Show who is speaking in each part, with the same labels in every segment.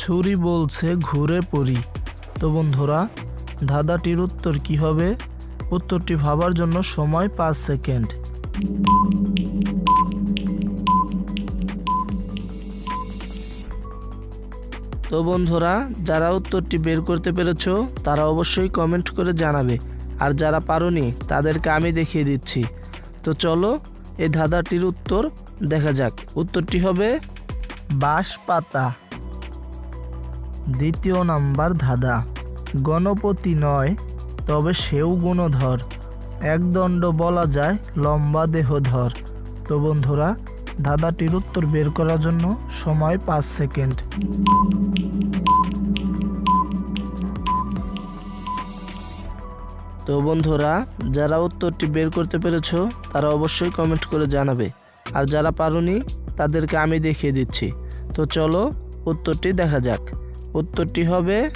Speaker 1: ছুরি বলছে, ঘুরে পড়ি। তো বন্ধুরা, ধাঁধাটির উত্তর কি হবে? উত্তরটি ভাবার জন্য সময় পাঁচ সেকেন্ড। তো বন্ধুরা, যারা উত্তরটি বের করতে পেরেছ, তারা অবশ্যই কমেন্ট করে জানাবে। আর যারা পারোনি, তাদেরকে আমি দেখিয়ে দিচ্ছি। তো চলো, এই ধাঁধাটির উত্তর দেখা যাক। উত্তরটি হবে বাঁশ পাতা দ্বিতীয় নাম্বার ধাঁধা। গণপতি নয়, তবে সেও গুণধর। একদণ্ড বলা যায় লম্বা দেহধর। তো বন্ধুরা, ধাঁধাটির উত্তর বের করার জন্য সময় পাঁচ সেকেন্ড। তো বন্ধুরা, যারা উত্তরটি বের করতে পেরেছ, তারা অবশ্যই কমেন্ট করে জানাবে। আর যারা পারোনি, তাদেরকে আমি দেখিয়ে দিচ্ছি। তো চলো, উত্তরটি দেখা যাক। উত্তরটি হবে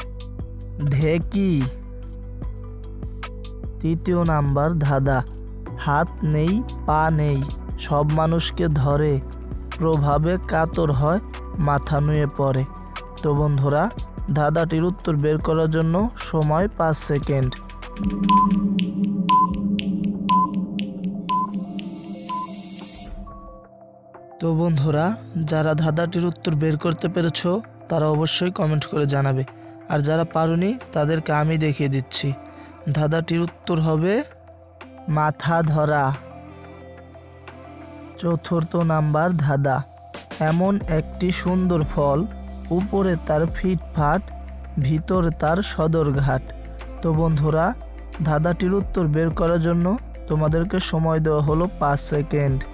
Speaker 1: ঢেকি। তৃতীয় নাম্বার, ধাঁধা। হাত নেই, পা নেই, সব মানুষকে ধরে। প্রভাবে কাতর হয়, মাথা নুয়ে পড়ে। তো বন্ধুরা, ধাঁধাটির উত্তর বের করার জন্য সময় পাঁচ সেকেন্ড। তো বন্ধুরা, যারা ধাঁধাটির উত্তর বের করতে পেরেছ তারা অবশ্যই কমেন্ট করে জানাবে। আর যারা পারোনি, তাদেরকে আমি দেখিয়ে দিচ্ছি। ধাঁধাটির উত্তর হবে মাথা ধরা। চতুর্থ নাম্বার ধাঁধা। এমন একটি সুন্দর ফল, উপরে তার ফিটফাট, ভিতরে তার সদরঘাট। তো বন্ধুরা, ধাঁধাটির উত্তর বের করার জন্য তোমাদেরকে সময় দেওয়া হলো পাঁচ সেকেন্ড।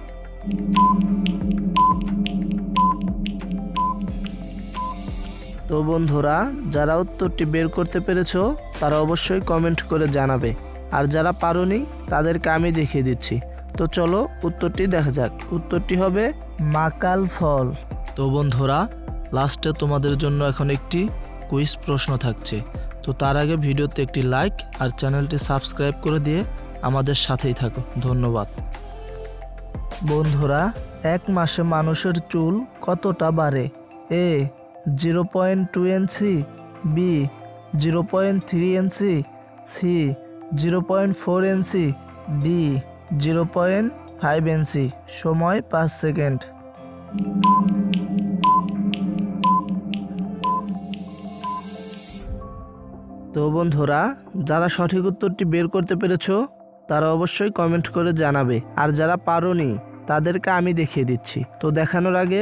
Speaker 1: তো বন্ধুরা, যারা উত্তরটি বের করতে পেরেছ, তারা অবশ্যই কমেন্ট করে জানাবে। আর যারা পারোনি, তাদেরকে আমি দেখিয়ে দিচ্ছি। তো চলো, উত্তরটি দেখা যাক। উত্তরটি হবে মাকাল ফল। তো বন্ধুরা লাস্টে তোমাদের জন্য এখন একটি কুইজ প্রশ্ন থাকছে। তো তার আগে ভিডিওতে একটি লাইক আর চ্যানেলটি সাবস্ক্রাইব করে দিয়ে আমাদের সাথেই থাকো। ধন্যবাদ। বন্ধুরা, এক মাসে মানুষের চুল কতটা বাড়ে? A zero point two inch B zero point three inch C zero point four inch D zero point five inch সময় পাঁচ সেকেন্ড। তো বন্ধুরা, যারা সঠিক উত্তরটি বের করতে পেরেছ, তারা অবশ্যই কমেন্ট করে জানাবে। আর যারা পারোনি, তাদেরকে আমি দেখিয়ে দিচ্ছি। তো দেখানোর আগে